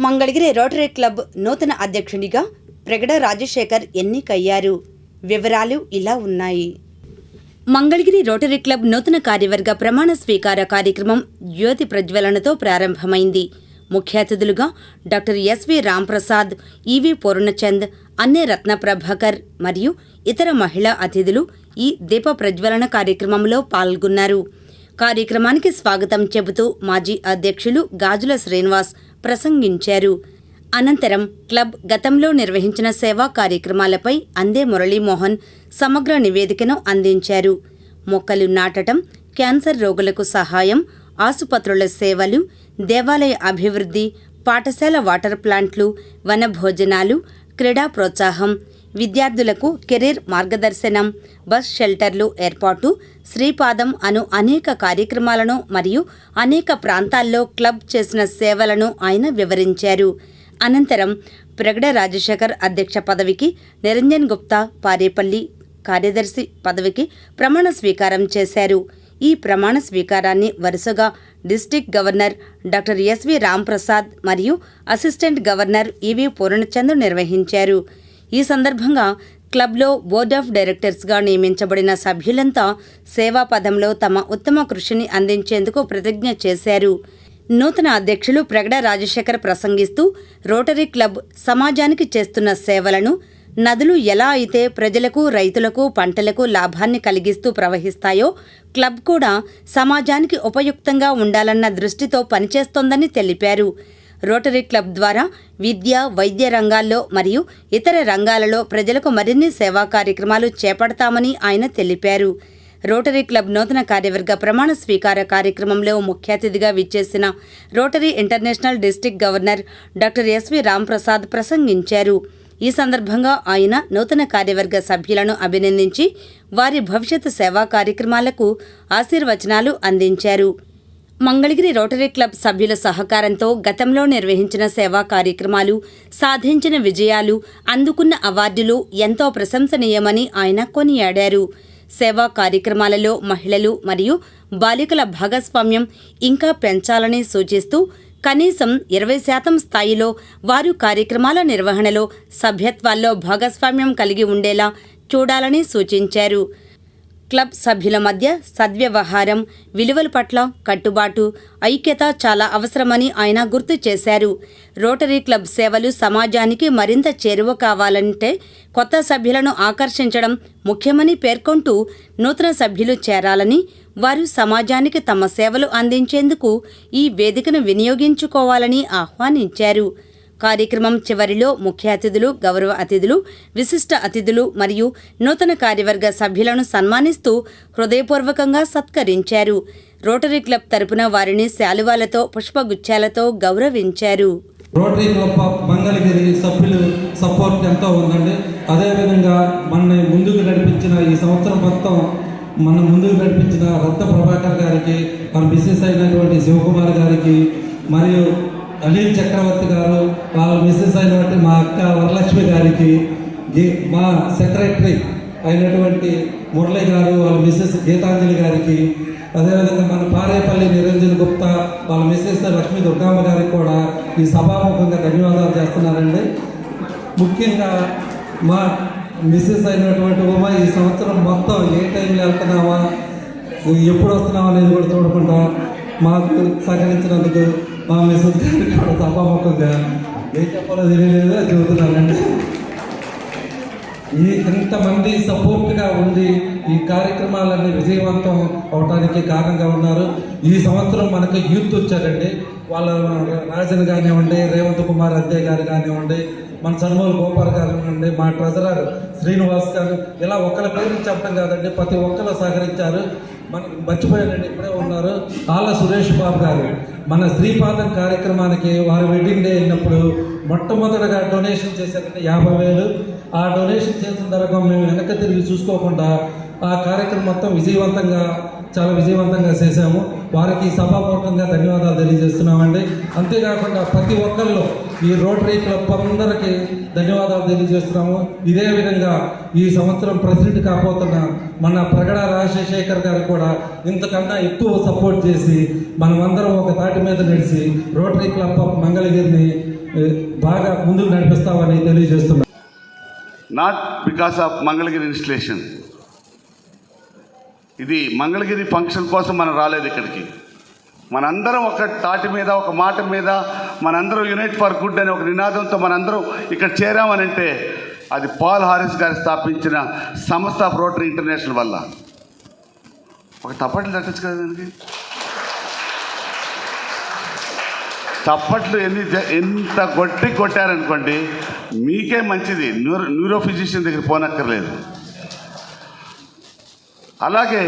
Mangalagiri rotary club నూతన అధ్యక్షునిగా ప్రగడ రాజశేఖర్ ఎన్నికయ్యారు. వివరాలు ఇలా ఉన్నాయి. మంగళగిరి రోటరీ క్లబ్ నూతన కార్యవర్గ ప్రమాణ స్వీకార కార్యక్రమం జ్యోతి ప్రజ్వలనతో ప్రారంభమైంది. ముఖ్య అతిథులుగా doctor SV Ramprasad EV Purnachand Anne Ratna Prabhakar మరియు ఇతర మహిళా అతిథులు ఈ దీప ప్రజ్వలన కార్యక్రమంలో పాల్గొన్నారు. కార్యక్రమానికి స్వాగతం చెబుతూ మాజీ అధ్యక్షులు గాజుల శ్రీనివాస్ ప్రసంగించారు. అనంతరం క్లబ్ గతంలో నిర్వహించిన సేవా కార్యక్రమాలపై అందే మురళీమోహన్ సమగ్ర నివేదికను అందించారు. మొక్కలు నాటటం క్యాన్సర్ రోగులకు సహాయం ఆసుపత్రుల సేవలు దేవాలయ అభివృద్ధి పాఠశాల వాటర్ ప్లాంట్లు వన భోజనాలు క్రీడా ప్రోత్సాహం విద్యార్థులకు కెరీర్ మార్గదర్శనం బస్ షెల్టర్లు ఏర్పాటు శ్రీపాదం అను అనేక కార్యక్రమాలను మరియు అనేక ప్రాంతాల్లో క్లబ్ చేసిన సేవలను ఆయన వివరించారు. అనంతరం ప్రగడ రాజశేఖర్ అధ్యక్ష పదవికి నిరంజన్ గుప్తా పారేపల్లి కార్యదర్శి పదవికి ప్రమాణ స్వీకారం చేశారు. ఈ ప్రమాణ స్వీకారాన్ని వరుసగా district governor doctor SV Ramprasad మరియు అసిస్టెంట్ గవర్నర్ ఈవి పూర్ణచంద్ నిర్వహించారు. ఈ సందర్భంగా క్లబ్లో బోర్డ్ ఆఫ్ డైరెక్టర్స్గా నియమించబడిన సభ్యులంతా సేవా పదంలో తమ ఉత్తమ కృషిని అందించేందుకు ప్రతిజ్ఞ చేశారు. నూతన అధ్యక్షులు ప్రగడ రాజశేఖర్ ప్రసంగిస్తూ రోటరీ క్లబ్ సమాజానికి చేస్తున్న సేవలను నదులు ఎలా అయితే ప్రజలకు రైతులకు పంటలకు లాభాన్ని కలిగిస్తూ ప్రవహిస్తాయో క్లబ్ కూడా సమాజానికి ఉపయుక్తంగా ఉండాలన్న దృష్టితో పనిచేస్తోందని తెలిపారు. రోటరీ క్లబ్ ద్వారా విద్య వైద్య రంగాల్లో మరియు ఇతర రంగాలలో ప్రజలకు మరిన్ని సేవా కార్యక్రమాలు చేపడతామని ఆయన తెలిపారు. రోటరీ క్లబ్ నూతన కార్యవర్గ ప్రమాణ స్వీకార కార్యక్రమంలో ముఖ్య అతిథిగా విచ్చేసిన rotary international district governor doctor SV Ramprasad ప్రసంగించారు. ఈ సందర్భంగా ఆయన నూతన కార్యవర్గ సభ్యులను అభినందించి వారి భవిష్యత్ సేవా కార్యక్రమాలకు ఆశీర్వచనాలు అందించారు. మంగళగిరి రోటరీ క్లబ్ సభ్యుల సహకారంతో గతంలో నిర్వహించిన సేవా కార్యక్రమాలు సాధించిన విజయాలు అందుకున్న అవార్డులు ఎంతో ప్రశంసనీయమని ఆయన కొనియాడారు. సేవా కార్యక్రమాలలో మహిళలు మరియు బాలికల భాగస్వామ్యం ఇంకా పెంచాలని సూచిస్తూ కనీసం ఇరవై శాతం స్థాయిలో వారు కార్యక్రమాల నిర్వహణలో సభ్యత్వాల్లో భాగస్వామ్యం కలిగి ఉండేలా చూడాలని సూచించారు. క్లబ్ సభ్యుల మధ్య సద్వ్యవహారం విలువల పట్ల కట్టుబాటు ఐక్యత చాలా అవసరమని ఆయన గుర్తు చేశారు. రోటరీ క్లబ్ సేవలు సమాజానికి మరింత చేరువ కావాలంటే కొత్త సభ్యులను ఆకర్షించడం ముఖ్యమని పేర్కొంటూ నూతన సభ్యులు చేరాలని వారు సమాజానికి తమ సేవలు అందించేందుకు ఈ వేదికను వినియోగించుకోవాలని ఆహ్వానించారు. కార్యక్రమం చివరిలో ముఖ్య అతిథులు గౌరవ అతిథులు విశిష్ట అతిథులు మరియు నూతన కార్యవర్గ సభ్యులను సన్మానిస్తూ హృదయపూర్వకంగా సత్కరించారు. రోటరీ క్లబ్ తరపున వారిని శాలువాలతో పుష్పగుచ్చాలతో గౌరవించారు. రోటరీ క్లబ్ మంగళగిరి సభ్యులు సపోర్ట్ ఎంతో ఉందండి. అదేవిధంగా మనని ముందుకు నడిపించిన ఈ సంవత్సరం మొత్తం మన ముందుకు నడిపించిన రత్న ప్రభాకర్ గారికి మన మిస్సెస్ అయినటువంటి శివకుమార్ గారికి మరియు అనిల్ చక్రవర్తి గారు వాళ్ళ మిస్సెస్ అయినటువంటి మా అక్క వరలక్ష్మి గారికి మా సెక్రటరీ అయినటువంటి మురళి గారు వాళ్ళ మిస్సెస్ గీతాంజలి గారికి అదేవిధంగా మన పారేపల్లి నిరంజన్ గుప్తా వాళ్ళ మిస్సెస్ లక్ష్మీ దుర్గామ్మ గారికి కూడా ఈ సభాముఖంగా ధన్యవాదాలు చేస్తున్నారండి. ముఖ్యంగా మా మిస్సెస్ అయినటువంటి ఉమ ఈ సంవత్సరం మొత్తం ఏ టైంలో వెళ్తున్నావా? ఎప్పుడు వస్తున్నావా అనేది కూడా చూడకుండా మాకు సహకరించినందుకు మా మిస్సెస్ గారు కూడా తప్పకుండా ఏం చెప్పాలో తెలియలేదు అది చెబుతున్నానండి. ఈ ఇంతమంది సపోర్ట్గా ఉండి ఈ కార్యక్రమాలన్నీ విజయవంతం అవడానికి కారణంగా ఉన్నారు. ఈ సంవత్సరం మనకు యూత్ వచ్చారండి. వాళ్ళ రాజన్ కానివ్వండి రేవంత్ కుమార్ అద్దె గారు కానివ్వండి మన సన్మూల గోపాల్ గారు కానివ్వండి మా ట్రెజరర్ శ్రీనివాస్ గారు ఇలా ఒకరి పేరు చెప్పడం కాదండి ప్రతి ఒక్కరు సహకరించారు. మన మర్చిపోయారండి ఇప్పుడే ఉన్నారు. ఆల సురేష్ బాబు గారు. మన శ్రీపాదం కార్యక్రమానికి వారి వెడ్డింగ్ డే అయినప్పుడు మొట్టమొదటగా డొనేషన్ చేశారంటే యాభై వేలు. ఆ డొనేషన్ చేసిన తర్వాత మేము వెనక తిరిగి చూసుకోకుండా ఆ కార్యక్రమం మొత్తం విజయవంతంగా చాలా విజయవంతంగా చేశాము. వారికి సభాపూర్వకంగా ధన్యవాదాలు తెలియజేస్తున్నామండి. అంతేకాకుండా ప్రతి ఒక్కరిలో ఈ రోటరీ క్లబ్ అందరికీ ధన్యవాదాలు తెలియజేస్తున్నాము. ఇదే విధంగా ఈ సంవత్సరం ప్రెసిడెంట్ కాకపోతున్న మన ప్రగడ రాజశేఖర్ గారు కూడా ఇంతకన్నా ఎక్కువ సపోర్ట్ చేసి మనమందరం ఒక తాటి మీద నడిచి రోటరీ క్లబ్ ఆఫ్ మంగళగిరిని బాగా ముందుకు నడిపిస్తామని తెలియజేస్తున్నాం. Not because of Mangalagiri installation ఇది మంగళగిరి ఫంక్షన్ కోసం మనం రాలేదు ఇక్కడికి. మనందరం ఒక తాటి మీద ఒక మాట మీద మనందరం యునైట్ ఫర్ గుడ్ అనే ఒక నినాదంతో మనందరం ఇక్కడ చేరామనంటే అది పాల్ హారిస్ గారు స్థాపించిన సంస్థ ఆఫ్ రోటరీ ఇంటర్నేషనల్ వల్ల. ఒక తప్పట్లు తట్టచ్చు కదా దానికి? తప్పట్లు ఎన్ని ఎంత కొట్టి కొట్టారనుకోండి మీకే మంచిది. న్యూరో న్యూరో ఫిజిషియన్ దగ్గర పోనక్కర్లేదు. అలాగే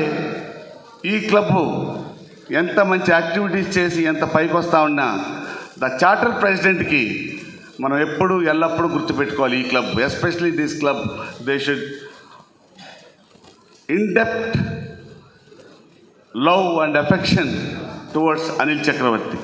ఈ క్లబ్బు ఎంత మంచి యాక్టివిటీస్ చేసి ఎంత పైకి వస్తూ ఉన్నా ద చార్టర్ ప్రెసిడెంట్కి మనం ఎప్పుడు ఎల్లప్పుడూ గుర్తుపెట్టుకోవాలి ఈ club especially this club they should in depth love and affection towards Anil Chakravarthi.